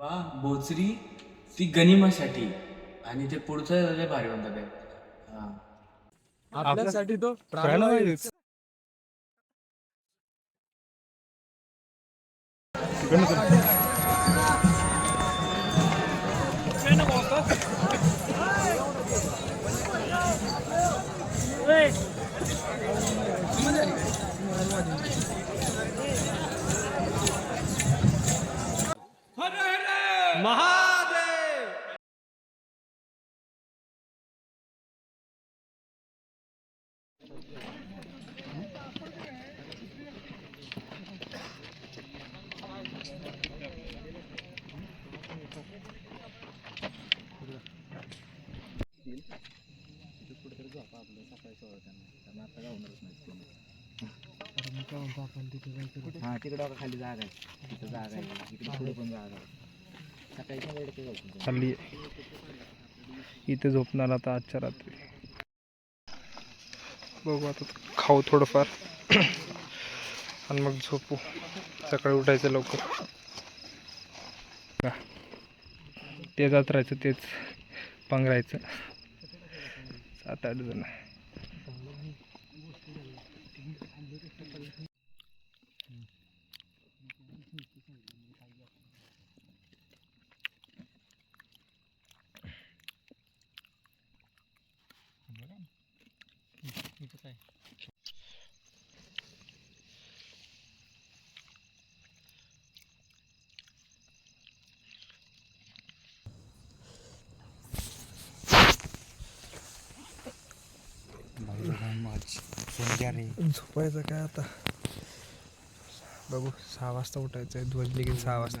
पा बोचरी ती गनिमासाठी. आणि ते पुढचं लय भारी म्हणतात ते. हा. आपल्यासाठी तो प्राणवायूच. हा तिकडे बघा खाली जागा आहे. तिथं जागा आहे. इकडे पुढे पण जागा आहे. सकाळी शंभर टक्के जाऊ खाली इथे झोपणार आता आजच्या रात्री. बघू आता. खाऊ थोडंफार. आणि मग झोपू. सकाळी उठायचं लवकर. का? ते जात राहायचं तेच पांघरायचं सात आठ जण. झोपायचं काय आता? बघू सहा वाजता उठायचं आहे ध्वज की? सहा वाजता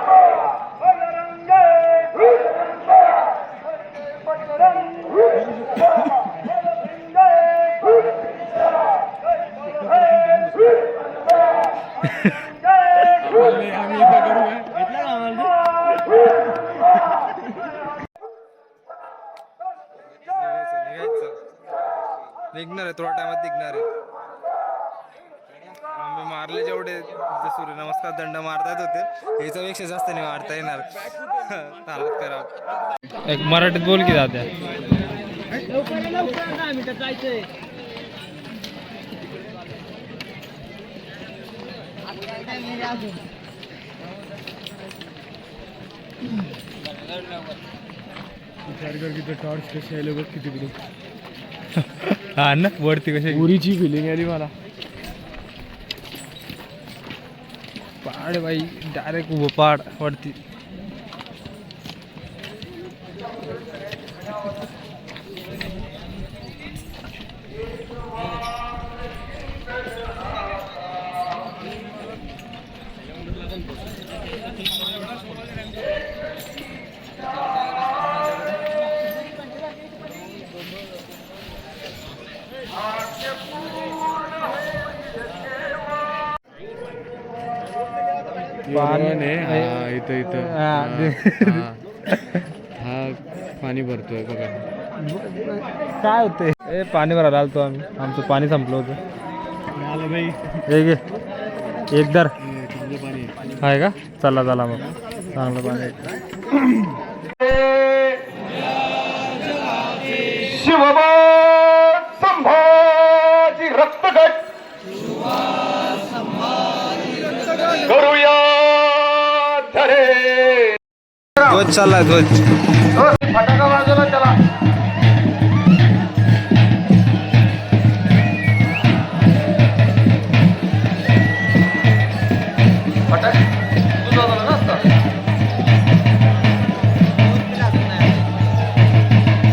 निघणार आहे थोड्या टायमात निघणार आहे. आंबे मारले जेवढे ते सूर्यनमस्कार दंड मारता येत होते. याच्यापेक्षा जास्त नाही मारता येणार. चालत करा. एक मराठीत बोल की दाद्या टॉर्च कसे बघ किती किती हा ना वरती कशी? उरीची फिलिंग आली मला. पाड बाई डायरेक्ट उभं पाड वरती. पाणी हा इथं इथं. हा, पाणी भरतोय बघा. काय होते ए पाणी भरायला आलतो आम्ही. आमचं पाणी संपलं होतं. आलं बाई. एक एक दर पाणी आहे का? चला चला मग. चांगलं पाणी आहे. चला ध्वज फटाका वाजवला त्याला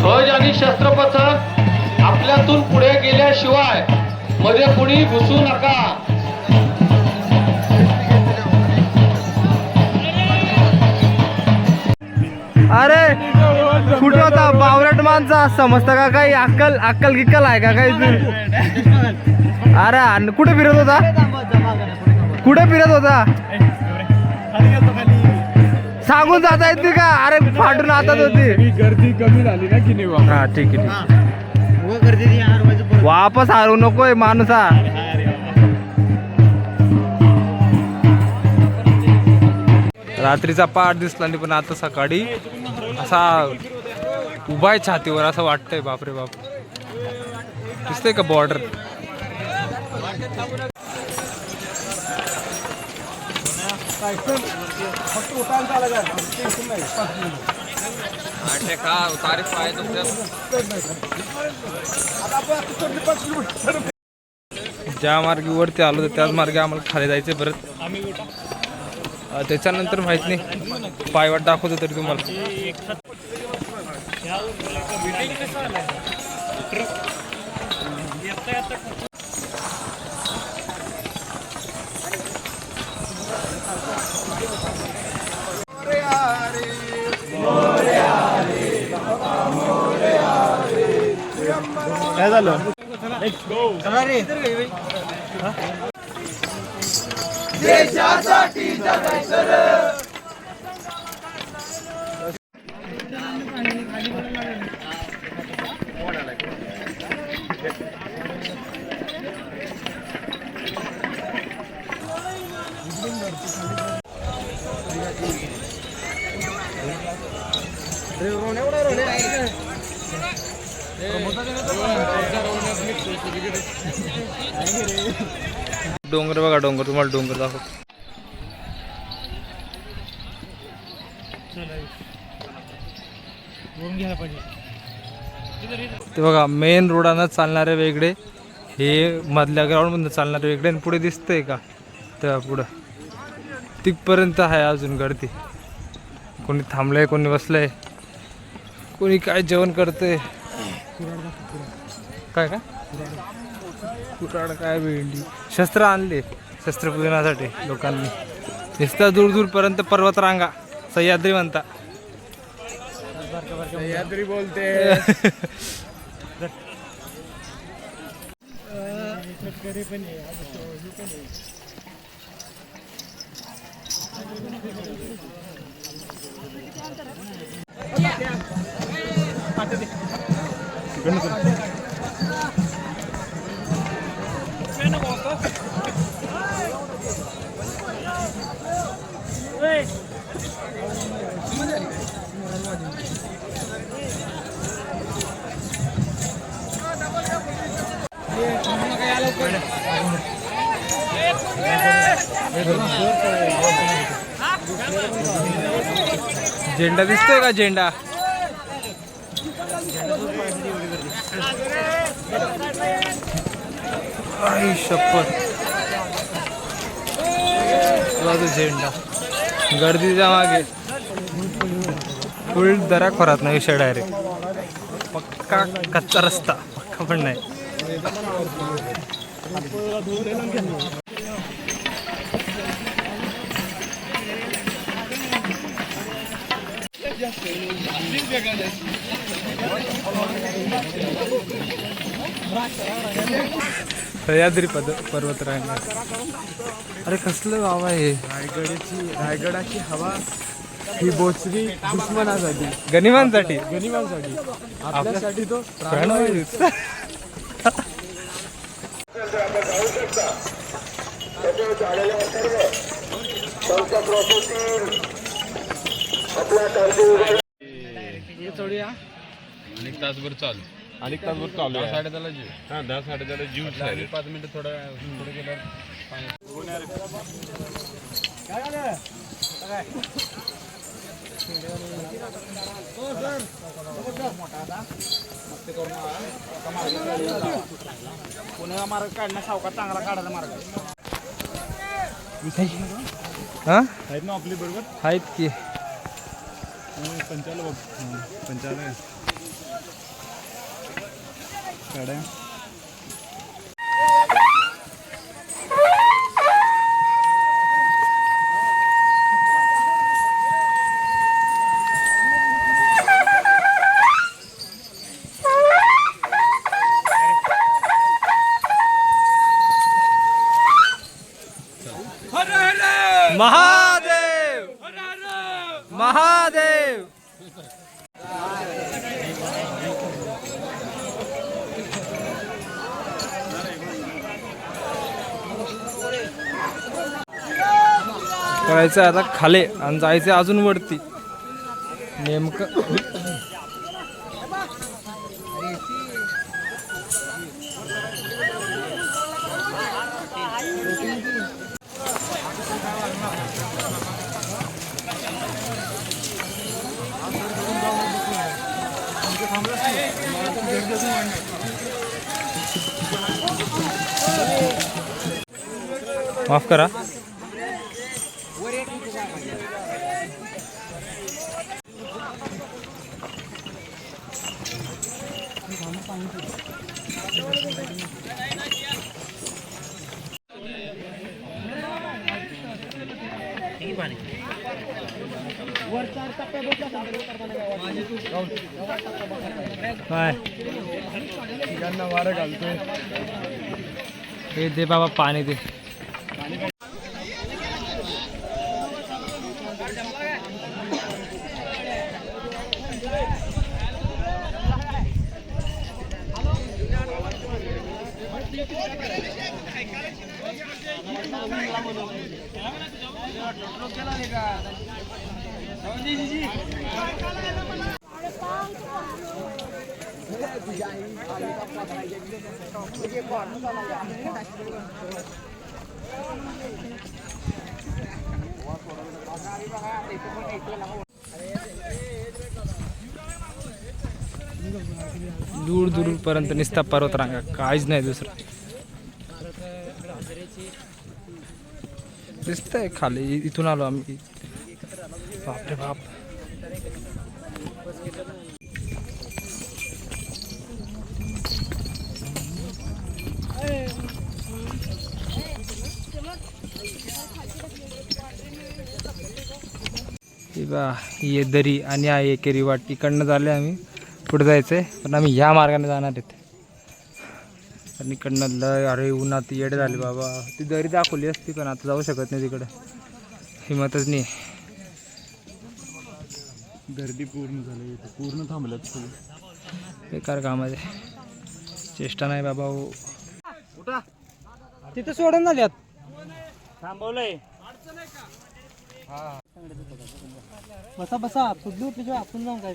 ध्वज आणि शस्त्रपथक आपल्यातून पुढे गेल्याशिवायमध्ये कुणी घुसू नका. अरे कुठे होता? बावरट माणसा. समजता का काही? अक्कल अक्कल गिक्कल आहे का काही? अरे कुठे फिरत होता? कुठे फिरत होता? सांगून जाता येते का? अरे फाटून हातात होती. गर्दी कमी झाली ना की नाही हा ठीक आहे ठीक आहे. वापस हारू नकोय माणूस. हा रात्रीचा पार दिसला नाही पण आता सकाळी असा उभा आहे छातीवर असं वाटतंय बापरे बाप. दिसतंय का बॉर्डर ज्या मार्गी वरती आलो तर त्याच मार्गे आम्हाला खाली जायचं परत. अं, त्याच्यानंतर माहीत नाही. पायवाट दाखवतो तरी तुम्हाला. डोंगर बघा डोंगर तुम्हाला डोंगर दाखव. ते बघा मेन रोडानं चालणारे वेगळे. हे मधल्या ग्राउंडमधून चालणारे वेगळे आणि पुढे दिसतंय का? त्या पुढं. तिथपर्यंत आहे अजून गर्दी. कोणी थांबलंय कोणी बसलंय. कोणी काय जेवण करतंय. काय का कुराड काय भेंडी. शस्त्र आणले शस्त्रपूजनासाठी लोकांनी. दिसता दूर दूरपर्यंत पर्वत रांगा सह्याद्री म्हणता. सह्याद्री बोलते झेंडा दिसतोय का झेंडा? आई शपथ. तो झेंडा. गर्दीच्या मागे. फुल दरा खोरात नाही विषय डायरेक्ट पक्का कच्चा रस्ता पक्का पण नाही. सह्याद्री पद पर्वत रांगा अरे कसलं गाव आहे रायगडाची रायगडाची हवा ही बोचरी दुश्मनासाठी. गनिमांसाठी. गनिमांसाठी. आपल्यासाठी तो अनेक तासभर चालू. अनेक तासभर चालू दहा साडे दहाला जीव. हा दहा जीव पाच मिनिटं थोडा पुढे गेल्यावर हा? आहेत ना आपली बरोबर? आहेत की. पंचाला बघ. पंचाला गाड्या. महादेव करायचं आता खाले आणि जायचं अजून वरती. नेमकं माफ करा. काय? हे दे बाबा पाणी दे. दूर दूरपर्यंत निस्ता पर्वत रांगा काहीच नाही दुसरं. दिसतंय खाली. इथून आलो आम्ही. बापरे बाप. हे बा ही आहे दरी आणि हा एकेरी वाट इकडनं झाले आम्ही. पुढे जायचं आहे पण आम्ही ह्या मार्गाने जाणार आहेत. आणि इकडनं लय अरे उन्हात येडे झाले बाबा. ती दरी दाखवली असती पण आता जाऊ शकत नाही तिकडं. हिमतच नाही. गर्दी पूर्ण झाली. पूर्ण थांबल्यात बेकार कामाचे चेष्टा नाही बाबा हो. तिथं सोडून झाल्यात. बसा बसा. सुद्धी उठल्याशिवाय आपण जाऊन काय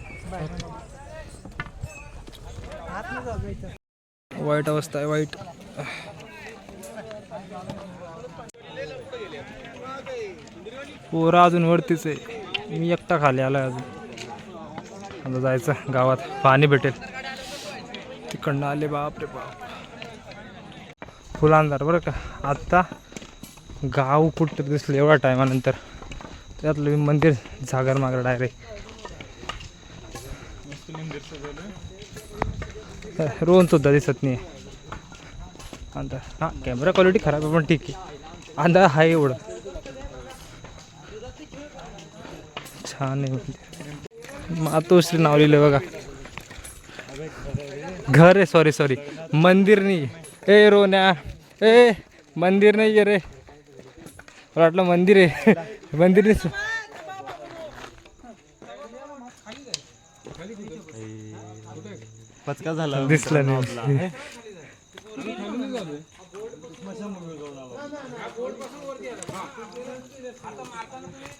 वाईट अवस्था आहे वाईट. पोरं अजून वरतीच आहे. मी एकटा खाली आलाय अजून. आता जायचं गावात. पाणी भेटेल. तिकडनं आले बाप रे बाप. फुल अंधार बरं का. आत्ता गाव कुठं दिसलं एवढा टायमानंतर त्यातलं मी मंदिर जागर मागर डायरेक्ट रोहन सुद्धा दिसत नाही. अंदा हां कॅमेरा क्वालिटी खराब आहे पण ठीक आहे. अंदा हाय एवढं. छान आहे मंदिर मातोश्री नाव लिहिलं बघा. घर आहे सॉरी सॉरी मंदिर नाही ए रोन्या. ए मंदिर नाही रे. वाटलं मंदिर आहे. मंदिर नाही पचका झाला. दिसलं नाही.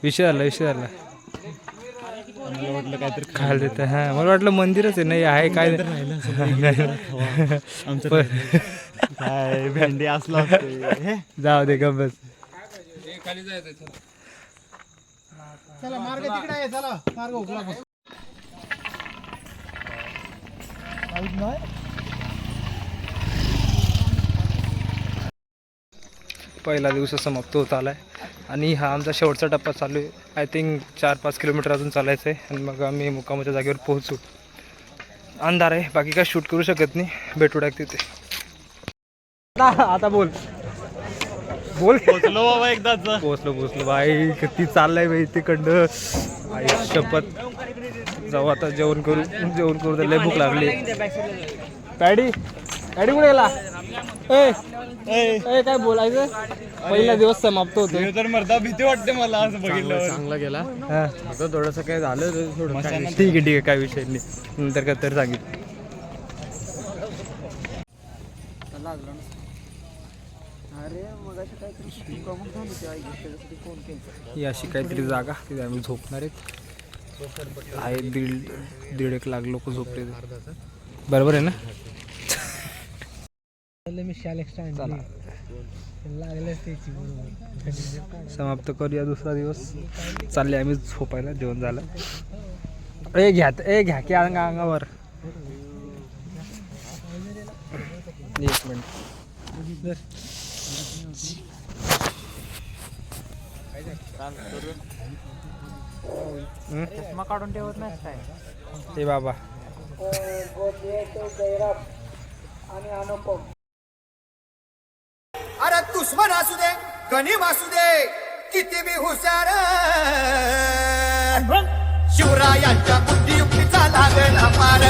विषय झाला विषय झाला खायला देतं. हा मला वाटलं मंदिरच आहे. नाही आहे काय काय भेंडी असला जाऊ दे गबस खाली जायचं चला. पहिला दिवस समाप्त होत आलाय. आणि हा आमचा शेवटचा टप्पा चालू आहे. आय थिंक चार पाच किलोमीटर अजून चालायचं आहे. आणि मग आम्ही मुक्कामाच्या जागेवर पोहोचू. अंधार आहे. बाकी काय शूट करू शकत नाही. भेटू डाक तिथे. आता आता बोल. बोल. पोचलो बाबा एकदाच. पोचलो पोचलो बाई किती चाललंय बाई तिकडं. आई शपथ. जाऊ आता जेवण करू जेवण करू तर लय भूक लागली. पॅडी पॅडी कुठे गेला? ए ए. काय बोलायचं? पहिला दिवस समाप्त होतो तर मरता भीती वाटते मला असं बघितलं चांगला गेला. हा. आता थोडंसं काय झालं थोडं ठीक आहे ठीक आहे काय विषय नाही. नंतर काय तर सांगितलं ही अशी काहीतरी जागा तिथे आम्ही झोपणार आहेत. आहे दीड दीड एक लाख लोक झोपले बरोबर आहे ना? चला. समाप्त करूया दुसरा दिवस. चालले आम्ही झोपायला जेवण झालं. ए घ्या ए घ्या की अंगा अंगावर. एक मिनिट. चष्मा काढून ठेवत नाही काय? ए बाबा. अरे दुश्मन असू दे गणिम असू दे किती बी हुशार. शिवरायांच्या बुद्धियुक्तीचा लागला पार